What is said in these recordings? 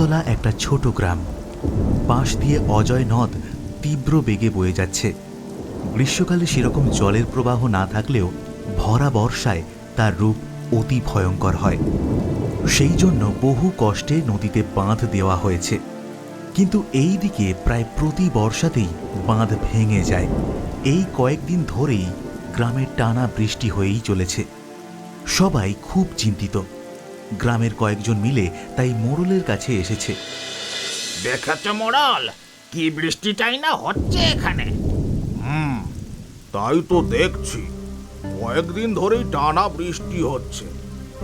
আমতলা একটা ছোট গ্রাম। পাশ দিয়ে অজয় নদ তীব্র বেগে বয়ে যাচ্ছে। গ্রীষ্মকালে সেরকম জলের প্রবাহ না থাকলেও ভরা বর্ষায় তার রূপ অতি ভয়ঙ্কর হয়। সেই জন্য বহু কষ্টে নদীতে বাঁধ দেওয়া হয়েছে। কিন্তু এই দিকে প্রায় প্রতি বর্ষাতেই বাঁধ ভেঙে যায়। এই কয়েকদিন ধরেই গ্রামে টানা বৃষ্টি হয়েই চলেছে। সবাই খুব চিন্তিত। গ্রামের কয়েকজন মিলে তাই মোড়লের কাছে এসেছে। দেখেছ মোড়ল কি বৃষ্টিটাই না হচ্ছে এখানে। হুম তাই তো দেখছি। কয়েকদিন ধরেই টানা বৃষ্টি হচ্ছে।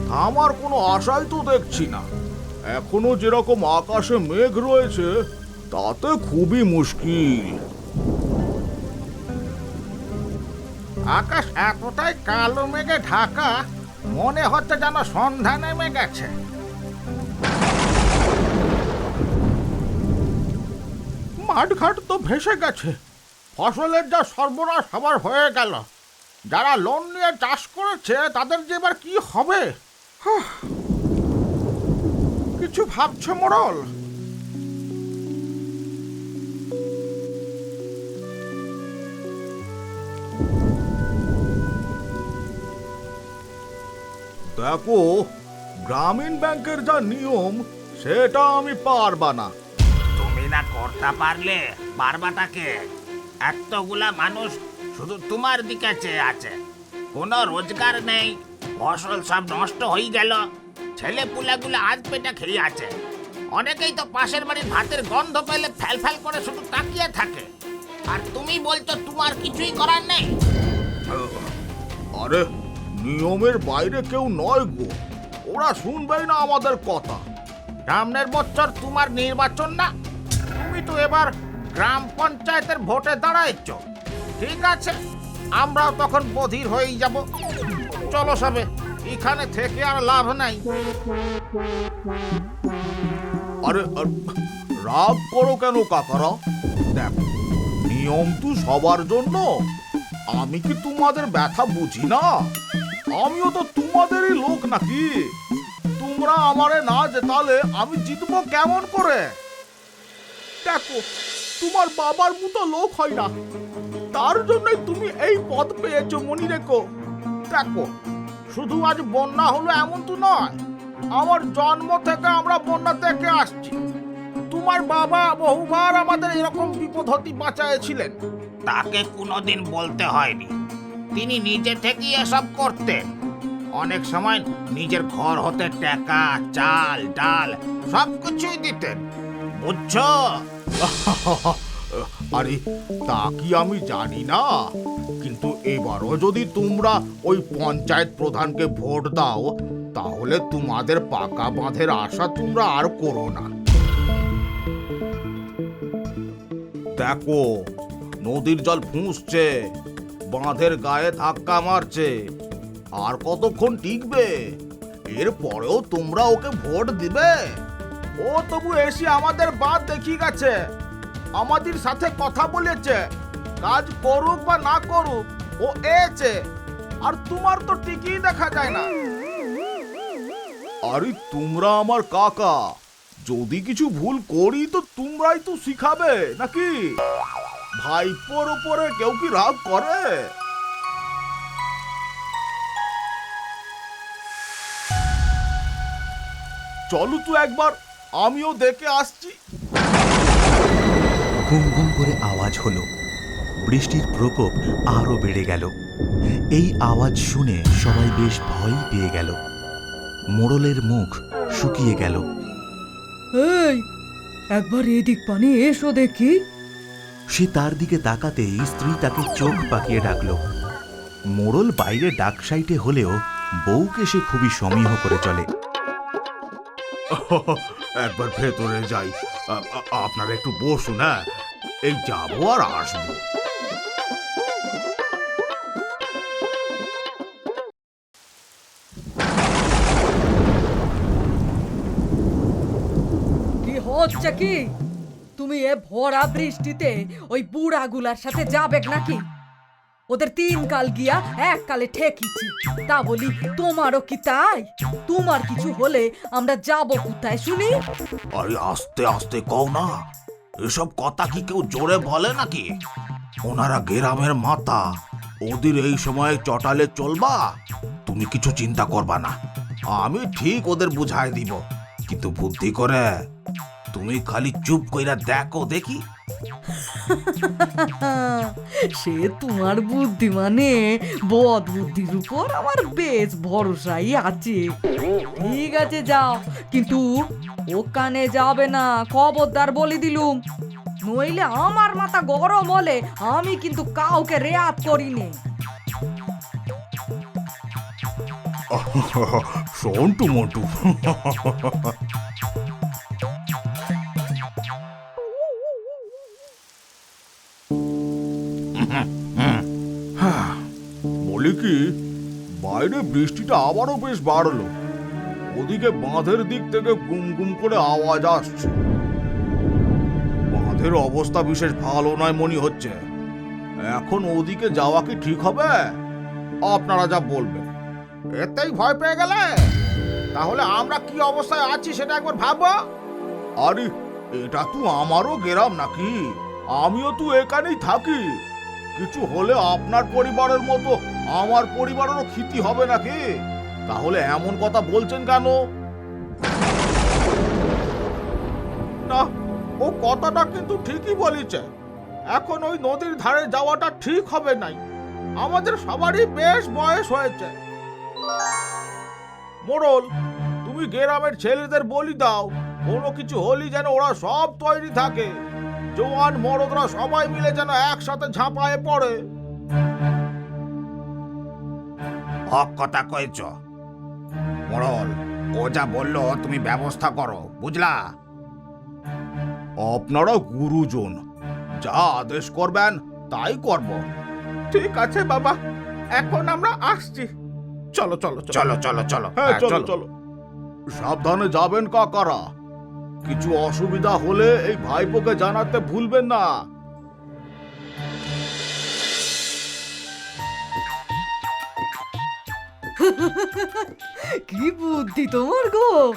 থামার কোনো আশাই তো দেখছি না। এখনও যেরকম আকাশে মেঘ রয়েছে তাতে খুবই মুশকিল। আকাশ এতটাই কালো মেঘে ঢাকা মনে হচ্ছে যেন সন্ধ্যা নেমে গেছে। মাঠঘাট তো ভেসে গেছে। ফসলের যা সর্বনাশ সবার হয়ে গেল। যারা লোন নিয়ে চাষ করেছে, তাদের যে এবার কি হবে। কিছু ভাবছে মোড়ল? দেখো গ্রামীণ ব্যাংকের যা নিয়ম সেটা আমি পারবা না। তুমি না করতে পারলে পারবাটাকে এতগুলা মানুষ শুধু তোমার দিকে চেয়ে আছে। কোনো রোজগার নেই ফসল সব নষ্ট হয়ে গেল। ছেলে পুলাগুলো আজ পেটা খেয়ে আছে। অনেকেই তো পাশের বাড়ির ভাতের গন্ধ পেলে ফ্যাল ফ্যাল করে শুধু তাকিয়ে থাকে। আর তুমি বলছো তোমার কিছুই করার নেই? আরে নিয়মের বাইরে কেউ নয় গো। ওরা শুনবেই না আমাদের কথা। সামনের বছর তোমার নির্বাচন না? তুমি তো এবার গ্রাম পঞ্চায়েতের ভোটে দাঁড়াইছ। ঠিক আছে, আমরাও তখন বধির হয়েই যাব। চলো সবে, এখানে থেকে আর লাভ নাই। আরে রাগ করো কেন কাকারা? দেখো, নিয়ম তো সবার জন্য। আমি কি তোমাদের ব্যথা বুঝি না? আমিও তো তোমাদেরই লোক নাকি? তোমরা আমারে না জেতালে আমি জিতবো কেমন করে? দেখো, তোমার বাবার মতো লোক হয় না। তার জন্যই তুমি এই পদ পেয়েছ, মনে রেখো। দেখো, শুধু আজ বন্যা হলো এমন তো নয়। আমার জন্ম থেকে আমরা বন্যা থেকে আসছি। তোমার বাবা বহুবার আমাদের এরকম বিপদ হতে বাঁচাইছিলেন তাকে কোনোদিন বলতে হয়নি। তিনি নিজে থেকেই এসব করতেন। অনেক সময় নিজের ঘর হতে টাকা, চাল, ডাল সব কিছুই দিতেন। বুঝছ? আরে, তা কি আমি জানি না। কিন্তু এবারও যদি তোমরা ওই পঞ্চায়েত প্রধানকে ভোট দাও, তাহলে তোমাদের পাকা বাঁধের আশা তোমরা আর করো না। দেখো, নদীর জল ফুঁসছে। বাঁধের গায়ে ধাক্কা মারছে। আর কতক্ষণ টিকবে? এর পরেও তোমরা ওকে ভোট দিবে? ও তবু এসে আমাদের বাদ দেখিয়ে গেছে। আমাদের সাথে কথা বলেছে। কাজ করুক বা না করুক, ও এছে আর তোমার তো টিকিই দেখা যায় না। আরে তোমরা আমার কাকা, যদি কিছু ভুল করি তো তোমরাই তো শিখাবে, নাকি? ভাইপোর উপরে কেউ কি রাগ করে? চলো তো একবার আমিও দেখে আসছি। ঘুম ঘুম করে আওয়াজ হলো। বৃষ্টির প্রকোপ আরও বেড়ে গেল। এই আওয়াজ শুনে সবাই বেশ ভয় পেয়ে গেল। মোড়লের মুখ শুকিয়ে গেল। এই একবার এদিক পানি এসো দেখি। সে তার দিকে তাকাতেই স্ত্রী তাকে চোখ পাকিয়ে ডাকল। মোড়ল বাইরে ডাক সাইটে হলেও বউকে সে খুবই সমীহ করে চলে। একবার ভেতরে যাই। আপনারা একটু বসুন হ্যাঁ? এই যাব আর আসব। কি হচ্ছে কি? তুমি এ ভরা বৃষ্টিতে ওই বুড়াগুলার সাথে যাবে নাকি? ওদের তিন কাল গিয়া এক কালে ঠেকিছে। তা বলি, তোমারও কি তাই? তোমার কিছু হলে আমরা যাব কোথায় শুনি? আরে আস্তে আস্তে কও না। এসব কথা কি কেউ জোরে বলে নাকি? ওনারা গ্রামের মাতা। ওদের এই সময় চটালে চলবা? তুমি কিছু চিন্তা করবা না। আমি ঠিক ওদের বুঝাই দিব। কিন্তু বুদ্ধি করে তুমি খালি চুপ কইরা দেখো দেখি। সে তোমার বুদ্ধি মানে বদ বুদ্ধির উপর আমার বেশ ভরসাই আছে। ঠিক আছে যাও কিন্তু ওখানে যাবে না খবরদার বলে দিলুম। নইলে আমার মাথা গরম হলে আমি কিন্তু কাউকে রেয়াত করি নে সন্টু মন্টু বাইরে বৃষ্টিটা আবারও বেশ বাড়লো। ওদিকে বাঁধের দিক থেকে গুম গুম করে আওয়াজ আসছে। বাঁধের অবস্থা বিশেষ ভালো নয় মনে হচ্ছে। এখন ওদিকে যাওয়া কি ঠিক হবে? আপনারা যা বলবেন। এতেই ভয় পেয়ে গেলে? তাহলে আমরা কি অবস্থায় আছি সেটা একবার ভাবো আরে, এটা তো আমারও গেরাম নাকি? আমিও তো এখানেই থাকি। কিছু হলে আপনার পরিবারের মতো আমার পরিবারেরও ক্ষতি হবে নাকি? তাহলে এমন কথা বলছেন কেন? না, ও কথাটা কিন্তু ঠিকই বলেছে। এখন ওই নদীর ধারে যাওয়াটা ঠিক হবে নাই। আমাদের সবারই বেশ বয়স হয়েছে। মোড়ল, তুমি গ্রামের ছেলেদের বলি দাও। কোনো কিছু হলি যেন ওরা সব তৈরি থাকে। জোয়ান মরদরা সবাই মিলে যেন একসাথে ঝাঁপায়ে পড়ে। হক কথা কয়েছ মরল ও যা বলল তুমি ব্যবস্থা করো বুঝলা? আপনারা গুরুজন যা আদেশ করবেন তাই করব। ঠিক আছে বাবা। এখন আমরা আসছি। চলো চলো চলো। চলো চলো হ্যাঁ চলো। চলো। সাবধানে যাবেন কাকারা। কিছু অসুবিধা হলে এই ভাইপোকে জানাতে ভুলবেন না। কি বুদ্ধি তোমার গো?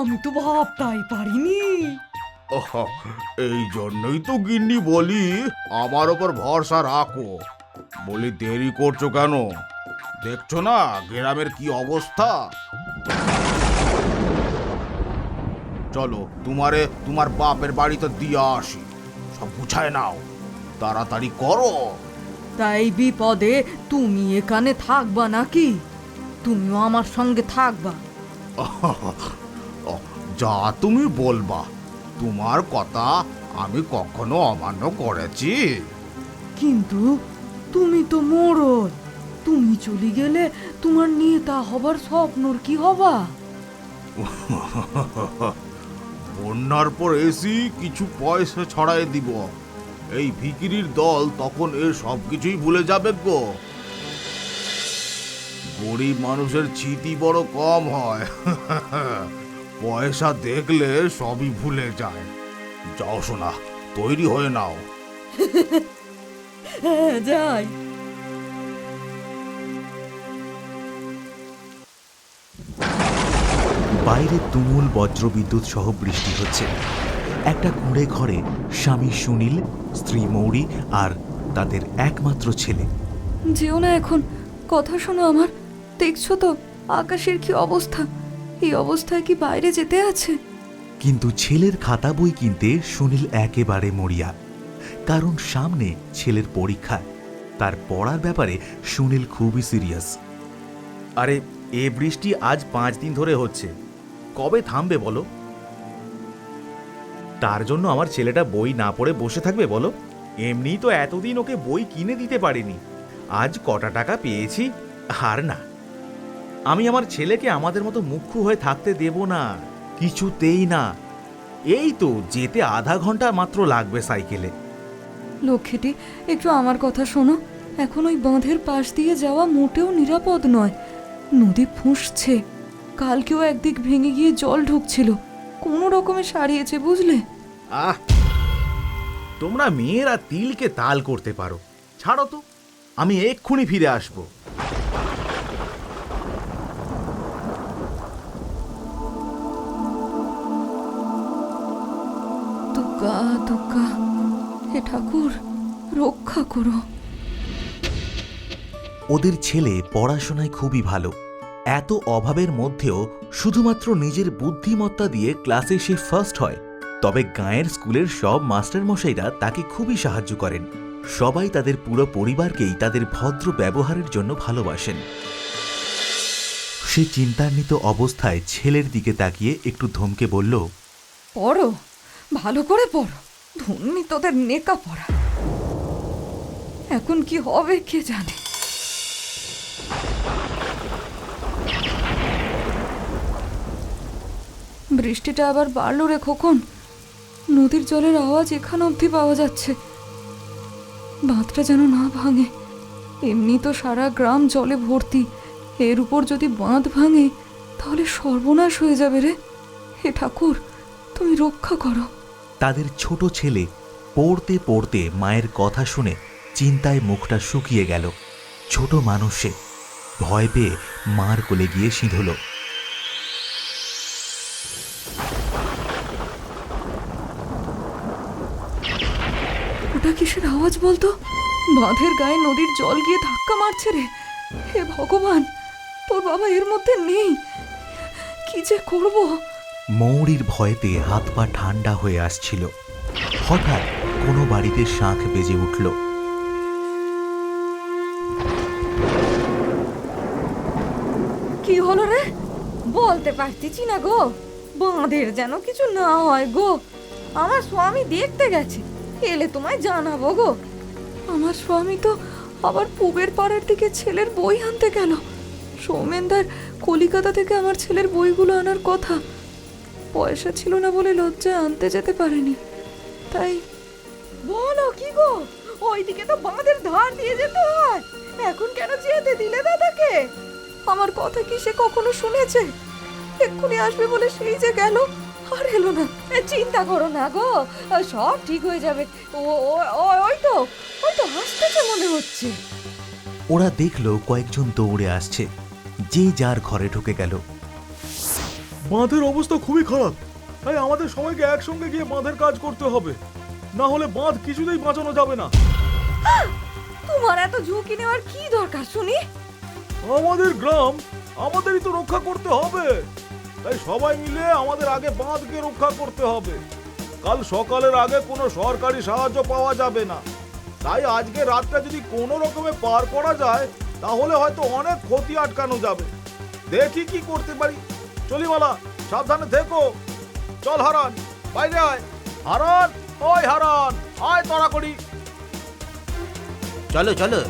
আমি তো ভাবতাই পারিনি। এই জন্যই তো গিন্নি বলি আমার ওপর ভরসা রাখো। বলি দেরি করছ কেন? দেখছ না গ্রামের কি অবস্থা? চলো তোমারে তোমার বাপের বাড়িতে দিয়ে আসি। সব গুছায় নাও তাড়াতাড়ি করো। তাই বিপদে তুমি এখানে থাকবা নাকি? তুমিও আমার সঙ্গে থাকবা। যা তুমি বলবা তোমার কথা আমি কখনো অমান্য করেছি। কিন্তু তুমি তো মোড়ল তুমি চলে গেলে তোমার নেতা হবার স্বপ্নর কি হবা? বন্যার পর এসি কিছু পয়সা ছড়াই দিব। এই ভিকিরির দল তখন এর সব কিছুই ভুলে যাবে গো। গরিব মানুষের চিতি বড় কম হয়। পয়সা দেখলে সবই ভুলে যায়। যাও শোনা তৈরি হয়ে নাও। হ্যাঁ যাই। বাইরে তুমুল বজ্রবিদ্যুৎ সহ বৃষ্টি হচ্ছে। একটা কুঁড়ে ঘরে স্বামী সুনীল স্ত্রী মৌরি আর তাদের একমাত্র ছেলে। যেও না এখন। কথা শোনো আমার। দেখছ তো আকাশের কি অবস্থা? এই অবস্থায় কি বাইরে যেতে আছে? কিন্তু ছেলের খাতা বই কিনতে সুনীল একেবারে মরিয়া। কারণ সামনে ছেলের পরীক্ষা। তার পড়ার ব্যাপারে সুনীল খুবই সিরিয়াস। আরে এ বৃষ্টি আজ পাঁচ দিন ধরে হচ্ছে। কবে থামবে বলো? তার জন্য আমার ছেলেটা বই না পড়ে বসে থাকবে বলো? এমনি তো এতদিন ওকে বই কিনে দিতে পারিনি। আজ কটা টাকা পেয়েছি? আর না। আমি আমার ছেলেকে আমাদের মতো মুখ্য হয়ে থাকতে দেব না, কিছুতেই না। এই তো যেতে আধা ঘণ্টা মাত্র লাগবে সাইকেলে। লক্ষ্মীটি, একটু আমার কথা শোনো। এখন ওই বাঁধের পাশ দিয়ে যাওয়া মোটেও নিরাপদ নয়। নদী ফুঁসছে। কালকেও একদিক ভেঙে গিয়ে জল ঢুকছিল। কোনো রকমে সারিয়েছে বুঝলে? আহ! তোমরা মেয়েরা তিলকে তাল করতে পারো। ছাড়ো তো আমি এক্ষুনি ফিরে আসব। দুর্গা দুর্গা হে ঠাকুর রক্ষা করো। ওদের ছেলে পড়াশোনায় খুবই ভালো। এত অভাবের মধ্যেও শুধুমাত্র নিজের বুদ্ধিমত্তা দিয়ে ক্লাসে সে ফার্স্ট হয়। তবে গাঁয়ের স্কুলের সব মাস্টারমশাইরা তাকে খুবই সাহায্য করেন। সবাই তাদের পুরো পরিবারকেই তাদের ভদ্র ব্যবহারের জন্য ভালোবাসেন। সে চিন্তান্বিত অবস্থায় ছেলের দিকে তাকিয়ে একটু ধমকে বলল, পড়ো, ভালো করে পড়ো। ধন্যি তোদের নেকা পড়া। এখন কি হবে কে জানে? বৃষ্টিটা আবার বাড়লো রে খোকন। নদীর জলের আওয়াজ এখান অবধি পাওয়া যাচ্ছে। বাঁধটা যেন না ভাঙে। এমনি তো সারা গ্রাম জলে ভর্তি। এর উপর যদি বাঁধ ভাঙে, তাহলে সর্বনাশ হয়ে যাবে রে। হে ঠাকুর, তুমি রক্ষা করো। তাদের ছোট ছেলে পড়তে পড়তে মায়ের কথা শুনে চিন্তায় মুখটা শুকিয়ে গেল। ছোট মানুষে ভয় পেয়ে মার কোলে গিয়ে সিঁধল। ওটা কিসের আওয়াজ বলতো? বাঁধের গায়ে নদীর জল গিয়ে ধাক্কা মারছে রে। হে ভগবান তোর বাবা এর মধ্যে নেই। কি যে করব? মৌরির ভয়তে হাত পা ঠান্ডা হয়ে আসছিল। হঠাৎ কোনো বাড়িতে শাঁখ বেজে উঠল। কি হলো রে? বলতে পারতেছি না গো। বাঁধের যেন কিছু না হয় গো। আমার স্বামী দেখতে গেছে। এলে তোমায় জানাব গো। আমার স্বামী তো আবার পুবের পাড়ার দিকে ছেলের বই আনতে গেল সৌমেনদার কলিকাতা থেকে আমার ছেলের বইগুলো আনার কথা। পয়সা ছিল না বলে লজ্জায় আনতে যেতে পারেনি। তাই বলো কি গো? ওইদিকে তো বাঁধের ধার দিয়ে যেতে হয়। এখন কেন যেতে দিলে দাদাকে? আমার কথা কি সে কখনো শুনেছে? এক্ষুনি আসবে বলে সেই যে গেল। আর এলো না চিন্তা করো না গো সব ঠিক হয়ে যাবে। ও ও- ও- ওই তো ওই তো হাসতেছে মনে হচ্ছে। ওরা দেখল কয়েকজন দৌড়ে আসছে যে যার ঘরে ঢুকে গেল। বাঁধের অবস্থা খুবই খারাপ তাই আমাদের সবাইকে একসঙ্গে গিয়ে বাঁধের কাজ করতে হবে। না হলে বাঁধ কিছুতেই বাঁচানো যাবে না। তোমার এত ঝুঁকি নেওয়ার কি দরকার শুনি? আমাদের গ্রাম আমাদেরই তো রক্ষা করতে হবে। তাই সবাই মিলে আমাদের আগে বাঁধকে রক্ষা করতে হবে। কাল সকালের আগে কোনো সরকারি সাহায্য পাওয়া যাবে না। তাই আজকে রাতটা যদি কোনো রকমে পার করা যায়, তাহলে হয়তো অনেক ক্ষতি আটকানো যাবে। দেখি কি করতে পারি। চলিমালা সাবধানে থেকো। চল হারান, বাইরে আয়। হারান, ওই হারান, আয় তড়া করি চলো চলো।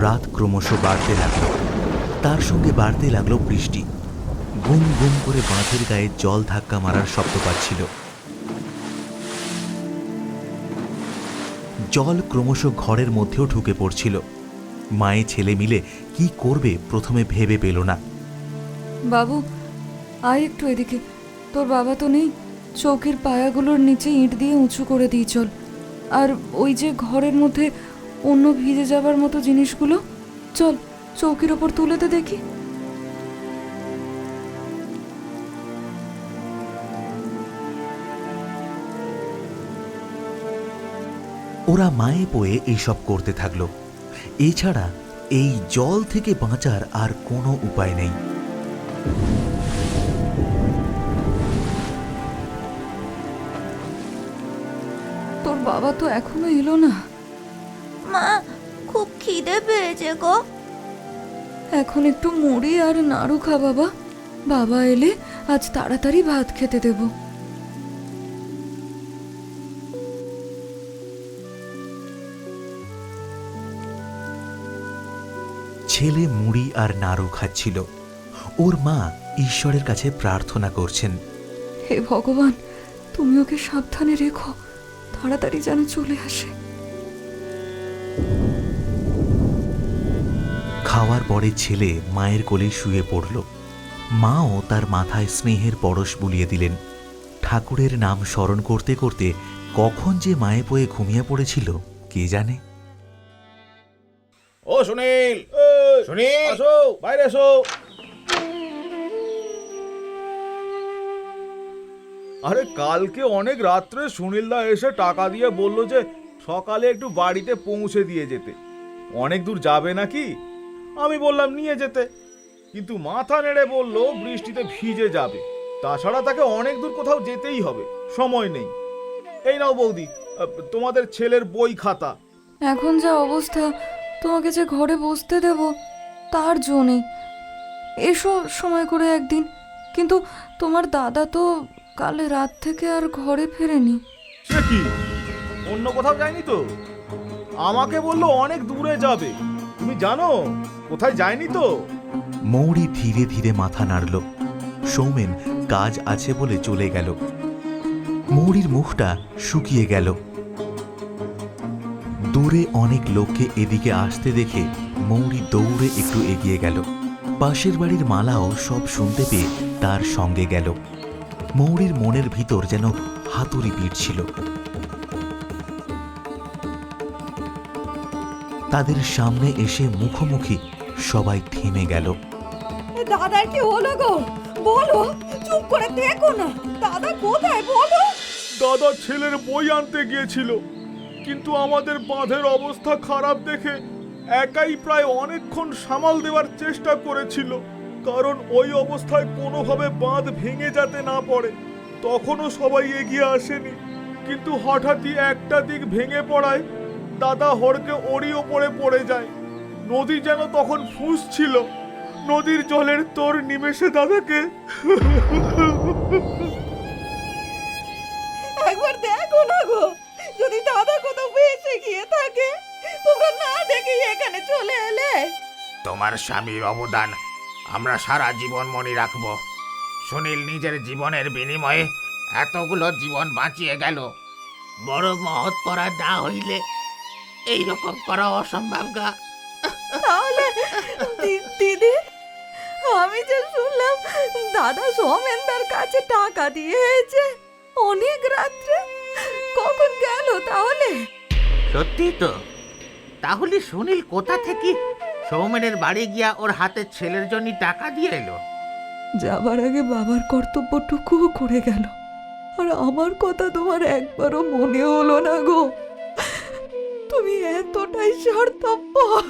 রাত ক্রমশ বাড়তে লাগল। তার সঙ্গে বাড়তে লাগল বৃষ্টি। গুম গুম করে বাঁধের গায়ে জল ধাক্কা মারার শব্দ পাচ্ছিল জল ক্রমশ ঘরের মধ্যেও ঢুকে পড়ছিল। মায়ে ছেলে মিলে কি করবে প্রথমে ভেবে পেল না। বাবু, আয় একটু এদিকে। তোর বাবা তো নেই। চৌকির পায়াগুলোর নিচে ইট দিয়ে উঁচু করে দিই চল। আর ওই যে ঘরের মধ্যে অন্য ভিজে যাবার মতো জিনিসগুলো? চল চৌকির ওপর তুলে দে দেখি। ওরা মায়ে পয়ে এইসব করতে থাকল। এছাড়া এই জল থেকে বাঁচার আর কোনো উপায় নেই। তোর বাবা তো এখনও এলো না। মা খুব খিদে পেয়েছে গো। এখন একটু মুড়ি আর নাড়ু খা বাবা। বাবা এলে আজ তাড়াতাড়ি ভাত খেতে দেবো। ছেলে মুড়ি আর নাড়ু খাচ্ছিল। ওর মা ঈশ্বরের কাছে প্রার্থনা করছেন। হে ভগবান তুমি ওকে সাবধানে রেখো। তাড়াতাড়ি যেন চলে আসে। খাওয়ার পরে ছেলে মায়ের কোলে শুয়ে পড়ল। মাও তার মাথায় স্নেহের পরশ বুলিয়ে দিলেন। ঠাকুরের নাম স্মরণ করতে করতে কখন যে মায়ে পয়ে ঘুমিয়ে পড়েছিল কে জানে? ও সুনীল! সুনীল! আসো। বাইরে এসো! আরে কালকে অনেক রাত্রে সুনীলদা এসে টাকা দিয়ে বলল যে সকালে একটু বাড়িতে পৌঁছে দিয়ে যেতে। অনেক দূর যাবে নাকি? আমি বললাম নিয়ে যেতে। কিন্তু মাথা নেড়ে বলল বৃষ্টিতে ভিজে যাবে। তাছাড়া তাকে অনেক দূর কোথাও যেতেই হবে। সময় নেই। এই নাও বৌদি তোমাদের ছেলের বই খাতা। এখন যা অবস্থা তোমাকে যে ঘরে বসতে দেব তার জো নেই। এসো সময় করে একদিন। কিন্তু তোমার দাদা তো কাল রাত থেকে আর ঘরে ফেরেনি। সে কি? অন্য কোথাও যায়নি তো? আমাকে বলল অনেক দূরে যাবে। তুমি জানো? কোথায় যায়নি তো? মৌরি ধীরে ধীরে মাথা নাড়ল। সৌমেন, কাজ আছে বলে চলে গেল। মৌরির মুখটা শুকিয়ে গেল। দূরে অনেক লোককে এদিকে আসতে দেখে মৌরি দৌড়ে একটু এগিয়ে গেল। পাশের বাড়ির মালাও সব শুনতে পেয়ে তার সঙ্গে গেল। মৌরির মনের ভিতর যেন হাতুড়ি পিটছিল। তাদের সামনে এসে মুখোমুখি সবাই থেমে গেল। দাদার কি হলো গো? বলো চুপ করে দেখো না। দাদা কোথায়? বলো। দাদা ছেলের বই আনতে গিয়েছিল কিন্তু আমাদের বাঁধের অবস্থা খারাপ দেখে একাই প্রায় অনেকক্ষণ সামাল দেওয়ার চেষ্টা করেছিল কারণ ওই অবস্থায় কোনোভাবে বাঁধ ভেঙে যাতে না পড়ে তখনও সবাই এগিয়ে আসেনি কিন্তু হঠাৎই একটা দিক ভেঙে পড়ায় দাদা হড়কে ওড়ি ওপরে পড়ে যায়। নদী যেন তখন ফুস ছিল নদীর জলের তোর নিমেষে দাদাকে। একবার দেখো না গো যদি দাদা কোথাও বেঁচে গিয়ে থাকে তোমরা না দেখেই এখানে চলে এলে। তোমার স্বামীর অবদান আমরা সারা জীবন মনে রাখব। সুনীল নিজের জীবনের বিনিময়ে এতগুলো জীবন বাঁচিয়ে গেল। বড় মহৎ করা না হইলে এই রকম করা অসম্ভব গা। তাহলে দি- দিদি আমি যে শুনলাম দাদা সোমেনদার কাছে টাকা দিয়েছে অনেক রাত্রে কখন গেল তাহলে? সত্যি তো। তাহলে সুনীল কোথা থেকে সৌমেনের বাড়ি গিয়া ওর হাতের ছেলের জন্য টাকা দিয়ে এলো? যাবার আগে বাবার কর্তব্যটুকুও করে গেল। আর আমার কথা তোমার একবারও মনে হলো না গো। তুমি এতটাই স্বার্থপর।